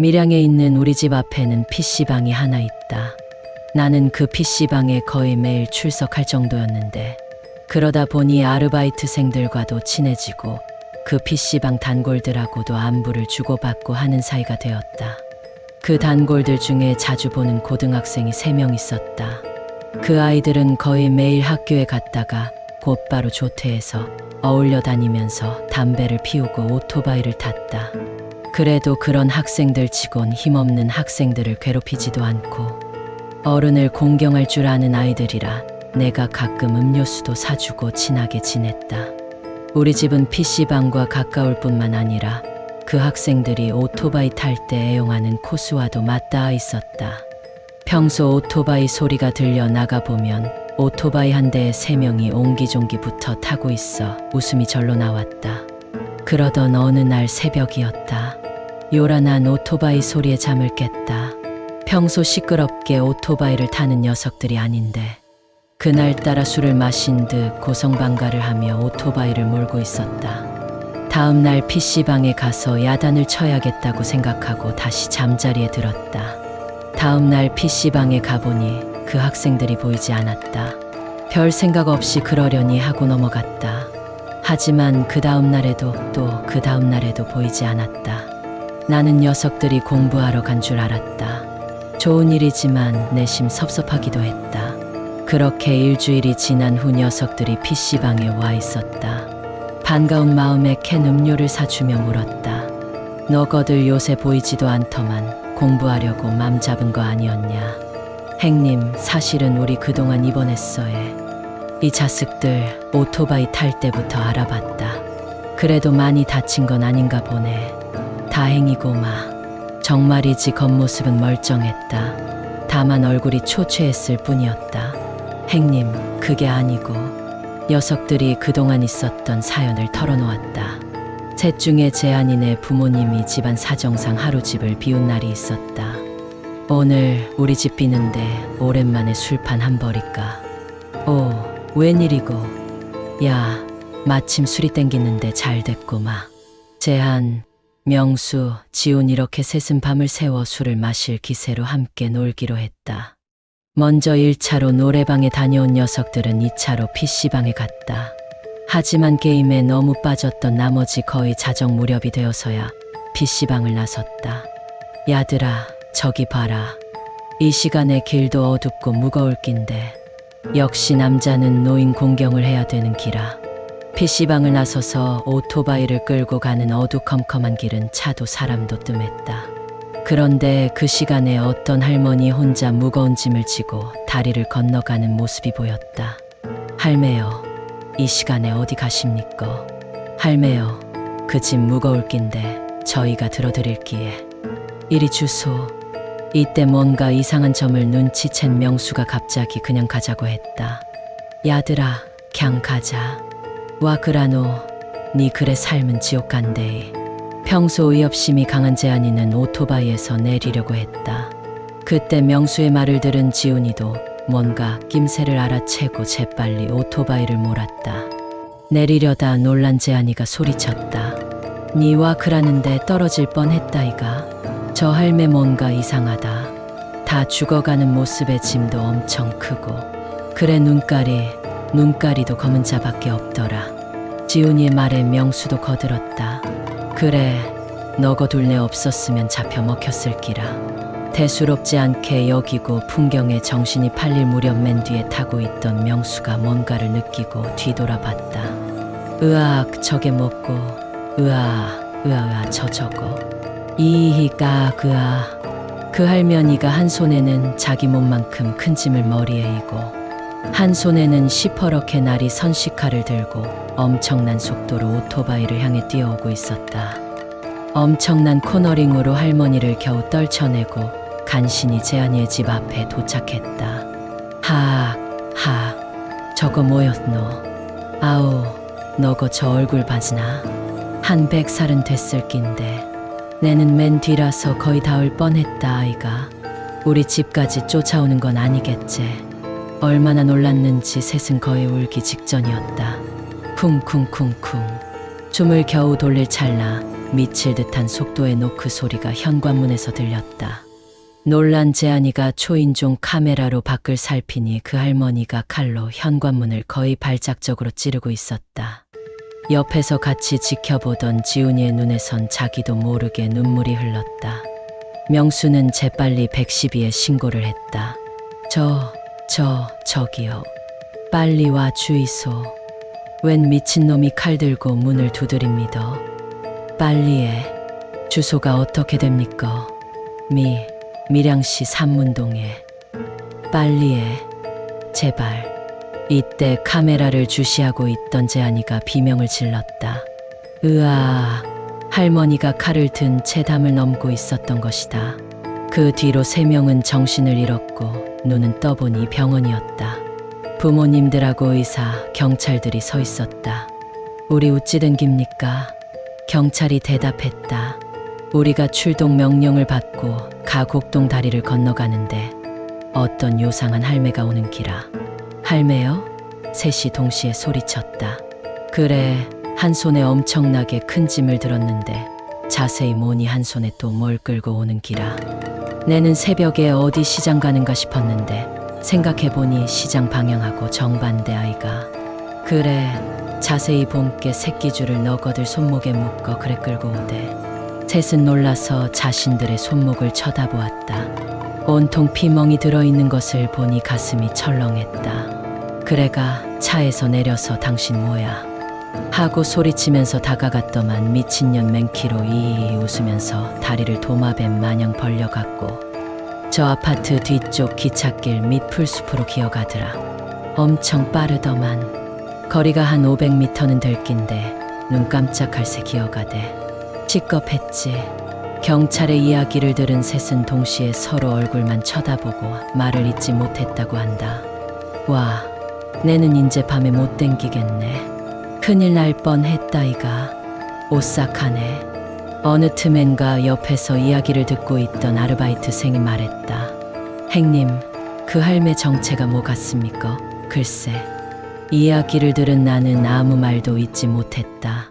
밀양에 있는 우리 집 앞에는 PC방이 하나 있다. 나는 그 PC방에 거의 매일 출석할 정도였는데, 그러다 보니 아르바이트생들과도 친해지고, 그 PC방 단골들하고도 안부를 주고받고 하는 사이가 되었다. 그 단골들 중에 자주 보는 고등학생이 세 명 있었다. 그 아이들은 거의 매일 학교에 갔다가 곧바로 조퇴해서 어울려 다니면서 담배를 피우고 오토바이를 탔다. 그래도 그런 학생들 치곤 힘없는 학생들을 괴롭히지도 않고 어른을 공경할 줄 아는 아이들이라 내가 가끔 음료수도 사주고 친하게 지냈다. 우리 집은 PC방과 가까울 뿐만 아니라 그 학생들이 오토바이 탈 때 애용하는 코스와도 맞닿아 있었다. 평소 오토바이 소리가 들려 나가보면 오토바이 한 대에 세 명이 옹기종기 붙어 타고 있어 웃음이 절로 나왔다. 그러던 어느 날 새벽이었다. 요란한 오토바이 소리에 잠을 깼다. 평소 시끄럽게 오토바이를 타는 녀석들이 아닌데 그날따라 술을 마신 듯 고성방가를 하며 오토바이를 몰고 있었다. 다음 날 PC방에 가서 야단을 쳐야겠다고 생각하고 다시 잠자리에 들었다. 다음 날 PC방에 가보니 그 학생들이 보이지 않았다. 별 생각 없이 그러려니 하고 넘어갔다. 하지만 그 다음 날에도 또 그 다음 날에도 보이지 않았다. 나는 녀석들이 공부하러 간 줄 알았다. 좋은 일이지만 내심 섭섭하기도 했다. 그렇게 일주일이 지난 후 녀석들이 PC방에 와 있었다. 반가운 마음에 캔 음료를 사주며 물었다. 너거들 요새 보이지도 않더만 공부하려고 맘 잡은 거 아니었냐. 행님, 사실은 우리 그동안 입원했어에. 이 자식들 오토바이 탈 때부터 알아봤다. 그래도 많이 다친 건 아닌가 보네. 다행이고마. 정말이지 겉모습은 멀쩡했다. 다만 얼굴이 초췌했을 뿐이었다. 행님, 그게 아니고 녀석들이 그동안 있었던 사연을 털어놓았다. 셋 중에 제안이네 부모님이 집안 사정상 하루 집을 비운 날이 있었다. 오늘 우리 집 비는데 오랜만에 술판 한 버릴까. 오, 웬일이고. 야, 마침 술이 땡기는데 잘 됐구마. 제한, 명수, 지훈 이렇게 셋은 밤을 새워 술을 마실 기세로 함께 놀기로 했다. 먼저 1차로 노래방에 다녀온 녀석들은 2차로 PC방에 갔다. 하지만 게임에 너무 빠졌던 나머지 거의 자정 무렵이 되어서야 PC방을 나섰다. 야들아, 저기 봐라. 이 시간에 길도 어둡고 무거울 낀데 역시 남자는 노인 공경을 해야 되는 기라. PC방을 나서서 오토바이를 끌고 가는 어두컴컴한 길은 차도 사람도 뜸했다. 그런데 그 시간에 어떤 할머니 혼자 무거운 짐을 지고 다리를 건너가는 모습이 보였다. 할매요, 이 시간에 어디 가십니까? 할매요, 그짐 무거울 낀데 저희가 들어드릴기에. 이리 주소. 이때 뭔가 이상한 점을 눈치챈 명수가 갑자기 그냥 가자고 했다. 야들아, 걍 가자. 와 그라노, 니 그래 삶은 지옥 간대이. 평소 의협심이 강한 제안이는 오토바이에서 내리려고 했다. 그때 명수의 말을 들은 지훈이도 뭔가 낌새를 알아채고 재빨리 오토바이를 몰았다. 내리려다 놀란 제안이가 소리쳤다. 니와 그라는데 떨어질 뻔했다이가. 저 할매 뭔가 이상하다. 다 죽어가는 모습의 짐도 엄청 크고. 그래 눈깔이, 눈깔이도 검은 자밖에 없더라. 지훈이의 말에 명수도 거들었다. 그래, 너거 둘내 없었으면 잡혀 먹혔을기라. 대수롭지 않게 여기고 풍경에 정신이 팔릴 무렵 맨 뒤에 타고 있던 명수가 뭔가를 느끼고 뒤돌아봤다. 으악, 저게 뭐고, 으아, 으아으아, 저 저거. 이히 까 그아. 그 할머니가 한 손에는 자기 몸만큼 큰 짐을 머리에 이고, 한 손에는 시퍼렇게 날이 선식칼을 들고 엄청난 속도로 오토바이를 향해 뛰어오고 있었다. 엄청난 코너링으로 할머니를 겨우 떨쳐내고 간신히 재한이의 집 앞에 도착했다. 하, 하, 저거 뭐였노? 아우, 너거 저 얼굴 봤나? 한 백 살은 됐을 낀데 내는 맨 뒤라서 거의 닿을 뻔했다 아이가. 우리 집까지 쫓아오는 건 아니겠지. 얼마나 놀랐는지 셋은 거의 울기 직전이었다. 쿵쿵쿵쿵. 춤을 겨우 돌릴 찰나 미칠 듯한 속도의 노크 소리가 현관문에서 들렸다. 놀란 재한이가 초인종 카메라로 밖을 살피니 그 할머니가 칼로 현관문을 거의 발작적으로 찌르고 있었다. 옆에서 같이 지켜보던 지훈이의 눈에선 자기도 모르게 눈물이 흘렀다. 명수는 재빨리 112에 신고를 했다. 저, 저, 저기요. 빨리 와 주이소. 웬 미친놈이 칼 들고 문을 두드립니다. 빨리 해. 주소가 어떻게 됩니까? 미, 밀양시 삼문동에. 빨리 해. 제발. 이때 카메라를 주시하고 있던 재한이가 비명을 질렀다. 으아, 할머니가 칼을 든 채 담을 넘고 있었던 것이다. 그 뒤로 세 명은 정신을 잃었고 눈은 떠보니 병원이었다. 부모님들하고 의사, 경찰들이 서 있었다. 우리 우찌든 깁니까? 경찰이 대답했다. 우리가 출동 명령을 받고 가곡동 다리를 건너가는데 어떤 요상한 할매가 오는 기라. 할매요? 셋이 동시에 소리쳤다. 그래, 한 손에 엄청나게 큰 짐을 들었는데 자세히 모니 한 손에 또 뭘 끌고 오는 기라. 내는 새벽에 어디 시장 가는가 싶었는데 생각해보니 시장 방향하고 정반대 아이가. 그래, 자세히 본께 새끼줄을 너거들 손목에 묶어 그래 끌고 오대. 셋은 놀라서 자신들의 손목을 쳐다보았다. 온통 피멍이 들어있는 것을 보니 가슴이 철렁했다. 그래가 차에서 내려서 당신 뭐야? 하고 소리치면서 다가갔더만 미친년 맹키로 이이 웃으면서 다리를 도마뱀 마냥 벌려갔고 저 아파트 뒤쪽 기찻길 밑 풀숲으로 기어가더라. 엄청 빠르더만 거리가 한 500m는 될 낀데 눈 깜짝할 새 기어가대. 찌껍했지. 경찰의 이야기를 들은 셋은 동시에 서로 얼굴만 쳐다보고 말을 잇지 못했다고 한다. 와, 내는 인제 밤에 못 댕기겠네. 큰일 날 뻔했다이가. 오싹하네. 어느 틈엔가 옆에서 이야기를 듣고 있던 아르바이트생이 말했다. 행님, 그 할매 정체가 뭐 같습니까? 글쎄. 이야기를 들은 나는 아무 말도 잊지 못했다.